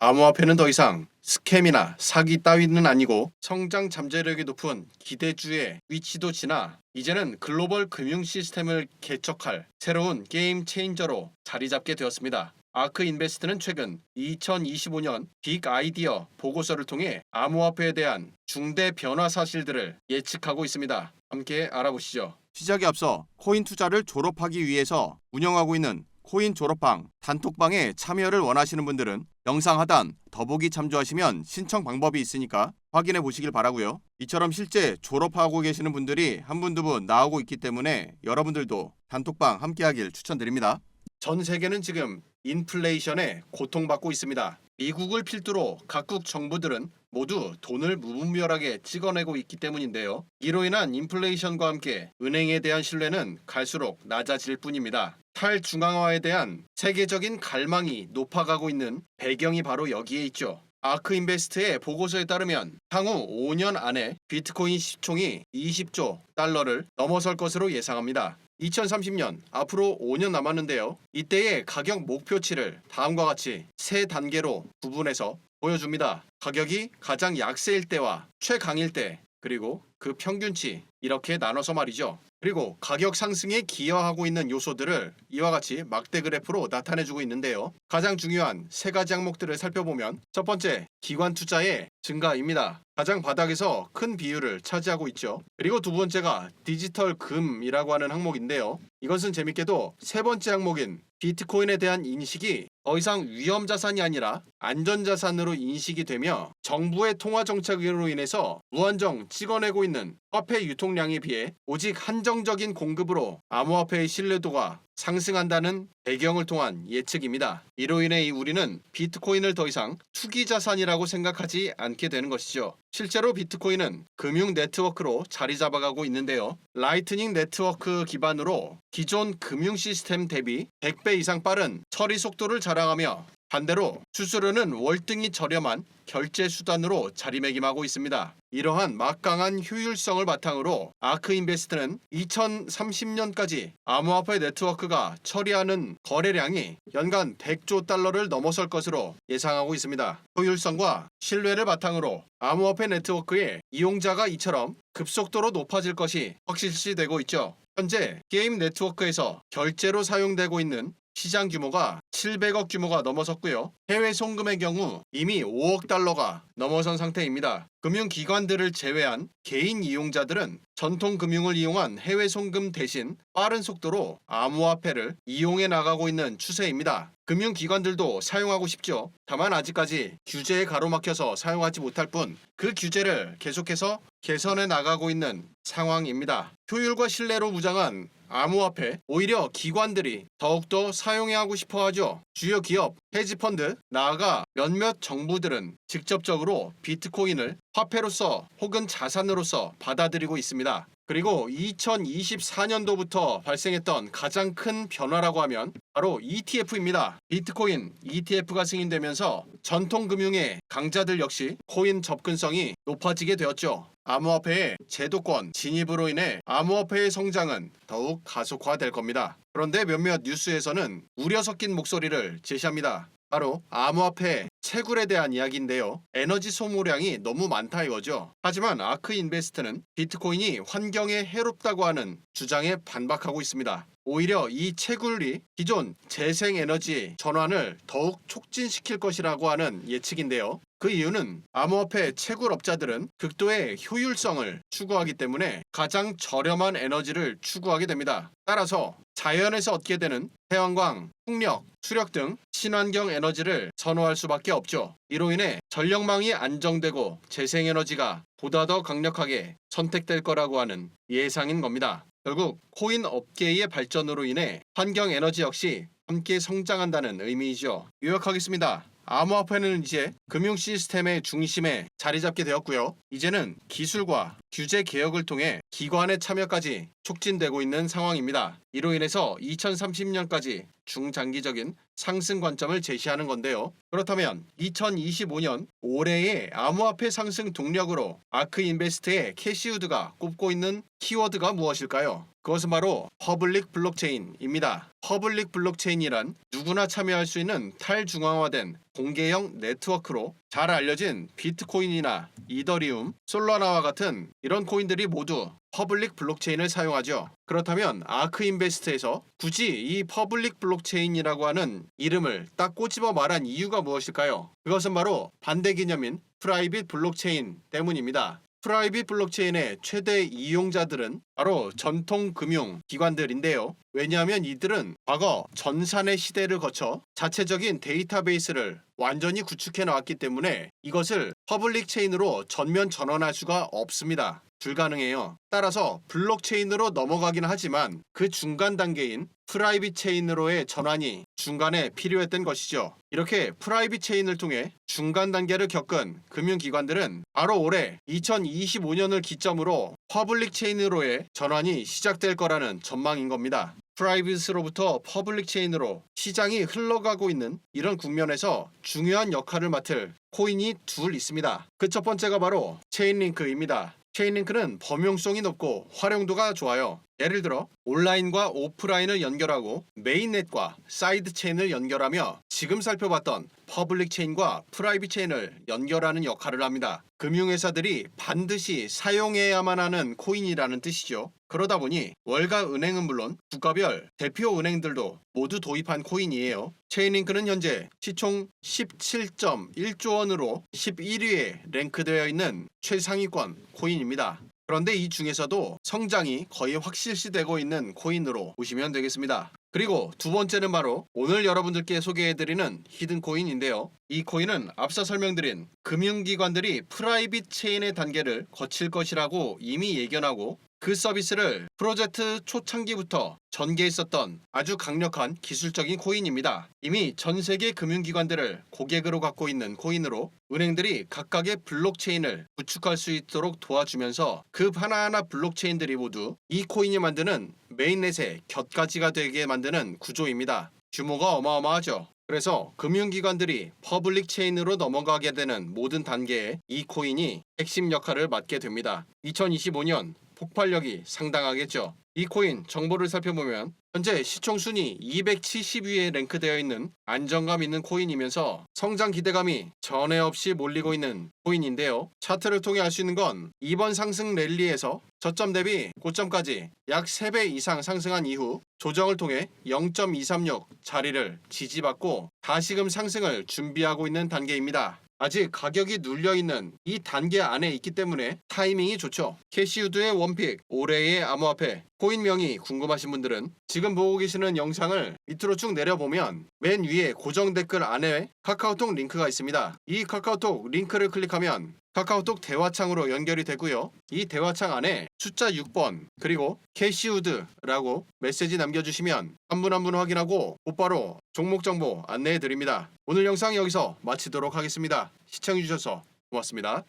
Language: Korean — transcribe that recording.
암호화폐는 더 이상 스캠이나 사기 따위는 아니고 성장 잠재력이 높은 기대주의 위치도 지나 이제는 글로벌 금융 시스템을 개척할 새로운 게임 체인저로 자리 잡게 되었습니다. 아크 인베스트는 최근 2025년 빅 아이디어 보고서를 통해 암호화폐에 대한 중대 변화 사실들을 예측하고 있습니다. 함께 알아보시죠. 시작에 앞서 코인 투자를 졸업하기 위해서 운영하고 있는 코인 졸업방 단톡방에 참여를 원하시는 분들은 영상 하단 더보기 참조하시면 신청 방법이 있으니까 확인해 보시길 바라고요. 이처럼 실제 졸업하고 계시는 분들이 한 분 두분 나오고 있기 때문에 여러분들도 단톡방 함께하길 추천드립니다. 전 세계는 지금 인플레이션에 고통받고 있습니다. 미국을 필두로 각국 정부들은 모두 돈을 무분별하게 찍어내고 있기 때문인데요. 이로 인한 인플레이션과 함께 은행에 대한 신뢰는 갈수록 낮아질 뿐입니다. 탈중앙화에 대한 세계적인 갈망이 높아가고 있는 배경이 바로 여기에 있죠. 아크 인베스트의 보고서에 따르면 향후 5년 안에 비트코인 시총이 20조 달러를 넘어설 것으로 예상합니다. 2030년 앞으로 5년 남았는데요. 이때의 가격 목표치를 다음과 같이 세 단계로 구분해서 보여줍니다. 가격이 가장 약세일 때와 최강일 때 그리고 그 평균치 이렇게 나눠서 말이죠. 그리고 가격 상승에 기여하고 있는 요소들을 이와 같이 막대 그래프로 나타내주고 있는데요. 가장 중요한 세 가지 항목들을 살펴보면 첫 번째 기관 투자의 증가입니다. 가장 바닥에서 큰 비율을 차지하고 있죠. 그리고 두 번째가 디지털 금이라고 하는 항목인데요. 이것은 재밌게도 세 번째 항목인 비트코인에 대한 인식이 더 이상 위험 자산이 아니라 안전 자산으로 인식이 되며 정부의 통화 정책으로 인해서 무한정 찍어내고 있는 화폐 유통량에 비해 오직 한정적인 공급으로 암호화폐의 신뢰도가 상승한다는 배경을 통한 예측입니다. 이로 인해 이 우리는 비트코인을 더 이상 투기 자산이라고 생각하지 않게 되는 것이죠. 실제로 비트코인은 금융 네트워크로 자리 잡아가고 있는데요. 라이트닝 네트워크 기반으로 기존 금융 시스템 대비 100배 이상 빠른 처리 속도를 자랑 하며 반대로 수수료는 월등히 저렴한 결제 수단으로 자리매김하고 있습니다. 이러한 막강한 효율성을 바탕으로 아크 인베스트는 2030년까지 암호화폐 네트워크가 처리하는 거래량이 연간 100조 달러를 넘어설 것으로 예상하고 있습니다. 효율성과 신뢰를 바탕으로 암호화폐 네트워크의 이용자가 이처럼 급속도로 높아질 것이 확실시되고 있죠. 현재 게임 네트워크에서 결제로 사용되고 있는 시장 규모가 700억 규모가 넘어섰고요. 해외 송금의 경우 이미 5억 달러가 넘어선 상태입니다. 금융기관들을 제외한 개인 이용자들은 전통 금융을 이용한 해외 송금 대신 빠른 속도로 암호화폐를 이용해 나가고 있는 추세입니다. 금융기관들도 사용하고 싶죠. 다만 아직까지 규제에 가로막혀서 사용하지 못할 뿐 그 규제를 계속해서 개선해 나가고 있는 상황입니다. 효율과 신뢰로 무장한 암호화폐 오히려 기관들이 더욱더 사용해 하고 싶어 하죠. 주요 기업, 헤지펀드, 나아가 몇몇 정부들은 직접적으로 비트코인을 화폐로서 혹은 자산으로서 받아들이고 있습니다. 그리고 2024년도부터 발생했던 가장 큰 변화라고 하면 바로 ETF입니다. 비트코인 ETF가 승인되면서 전통 금융의 강자들 역시 코인 접근성이 높아지게 되었죠. 암호화폐의 제도권 진입으로 인해 암호화폐의 성장은 더욱 가속화될 겁니다. 그런데 몇몇 뉴스에서는 우려 섞인 목소리를 제시합니다. 바로 암호화폐 채굴에 대한 이야기인데요. 에너지 소모량이 너무 많다 이거죠. 하지만 아크 인베스트는 비트코인이 환경에 해롭다고 하는 주장에 반박하고 있습니다. 오히려 이 채굴이 기존 재생에너지 전환을 더욱 촉진시킬 것이라고 하는 예측인데요. 그 이유는 암호화폐 채굴업자들은 극도의 효율성을 추구하기 때문에 가장 저렴한 에너지를 추구하게 됩니다. 따라서 자연에서 얻게 되는 태양광, 풍력, 수력 등 친환경 에너지를 선호할 수밖에 없죠. 이로 인해 전력망이 안정되고 재생에너지가 보다 더 강력하게 선택될 거라고 하는 예상인 겁니다. 결국 코인 업계의 발전으로 인해 환경 에너지 역시 함께 성장한다는 의미이죠. 요약하겠습니다. 암호화폐는 이제 금융 시스템의 중심에 자리 잡게 되었고요. 이제는 기술과 규제 개혁을 통해 기관의 참여까지 촉진되고 있는 상황입니다. 이로 인해서 2030년까지 중장기적인 상승 관점을 제시하는 건데요. 그렇다면 2025년 올해의 암호화폐 상승 동력으로 아크 인베스트의 캐시우드가 꼽고 있는 키워드가 무엇일까요? 그것은 바로 퍼블릭 블록체인입니다. 퍼블릭 블록체인이란 누구나 참여할 수 있는 탈중앙화된 공개형 네트워크로 잘 알려진 비트코인이나 이더리움, 솔라나와 같은 이런 코인들이 모두 퍼블릭 블록체인을 사용하죠. 그렇다면 아크 인베스트에서 굳이 이 퍼블릭 블록체인이라고 하는 이름을 딱 꼬집어 말한 이유가 무엇일까요? 그것은 바로 반대 개념인 프라이빗 블록체인 때문입니다. 프라이빗 블록체인의 최대 이용자들은 바로 전통 금융 기관들인데요. 왜냐하면 이들은 과거 전산의 시대를 거쳐 자체적인 데이터베이스를 완전히 구축해 나왔기 때문에 이것을 퍼블릭 체인으로 전면 전환할 수가 없습니다. 불가능해요. 따라서 블록체인으로 넘어가긴 하지만 그 중간 단계인 프라이빗 체인으로의 전환이 중간에 필요했던 것이죠. 이렇게 프라이빗 체인을 통해 중간 단계를 겪은 금융기관들은 바로 올해 2025년을 기점으로 퍼블릭 체인으로의 전환이 시작될 거라는 전망인 겁니다. 프라이빗으로부터 퍼블릭 체인으로 시장이 흘러가고 있는 이런 국면에서 중요한 역할을 맡을 코인이 둘 있습니다. 그 첫 번째가 바로 체인링크입니다. 체인링크는 범용성이 높고 활용도가 좋아요. 예를 들어 온라인과 오프라인을 연결하고 메인넷과 사이드 체인을 연결하며 지금 살펴봤던 퍼블릭 체인과 프라이빗 체인을 연결하는 역할을 합니다. 금융회사들이 반드시 사용해야만 하는 코인이라는 뜻이죠. 그러다 보니 월가 은행은 물론 국가별 대표 은행들도 모두 도입한 코인이에요. 체인링크는 현재 시총 17.1조 원으로 11위에 랭크되어 있는 최상위권 코인입니다. 그런데 이 중에서도 성장이 거의 확실시되고 있는 코인으로 보시면 되겠습니다. 그리고 두 번째는 바로 오늘 여러분들께 소개해드리는 히든 코인인데요. 이 코인은 앞서 설명드린 금융기관들이 프라이빗 체인의 단계를 거칠 것이라고 이미 예견하고 그 서비스를 프로젝트 초창기부터 전개했었던 아주 강력한 기술적인 코인입니다. 이미 전 세계 금융기관들을 고객으로 갖고 있는 코인으로 은행들이 각각의 블록체인을 구축할 수 있도록 도와주면서 그 하나하나 블록체인들이 모두 이 코인이 만드는 메인넷의 곁가지가 되게 만드는 구조입니다. 규모가 어마어마하죠. 그래서 금융기관들이 퍼블릭 체인으로 넘어가게 되는 모든 단계에 이 코인이 핵심 역할을 맡게 됩니다. 2025년 폭발력이 상당하겠죠. 이 코인 정보를 살펴보면 현재 시총 순위 270위에 랭크되어 있는 안정감 있는 코인이면서 성장 기대감이 전에 없이 몰리고 있는 코인인데요. 차트를 통해 알 수 있는 건 이번 상승 랠리에서 저점 대비 고점까지 약 3배 이상 상승한 이후 조정을 통해 0.236 자리를 지지받고 다시금 상승을 준비하고 있는 단계입니다. 아직 가격이 눌려있는 이 단계 안에 있기 때문에 타이밍이 좋죠. 캐시우드의 원픽, 올해의 암호화폐, 코인 명이 궁금하신 분들은 지금 보고 계시는 영상을 밑으로 쭉 내려보면 맨 위에 고정 댓글 안에 카카오톡 링크가 있습니다. 이 카카오톡 링크를 클릭하면 카카오톡 대화창으로 연결이 되고요. 이 대화창 안에 숫자 6번 그리고 캐시우드라고 메시지 남겨주시면 한 분 한 분 확인하고 곧바로 종목 정보 안내해 드립니다. 오늘 영상 여기서 마치도록 하겠습니다. 시청해주셔서 고맙습니다.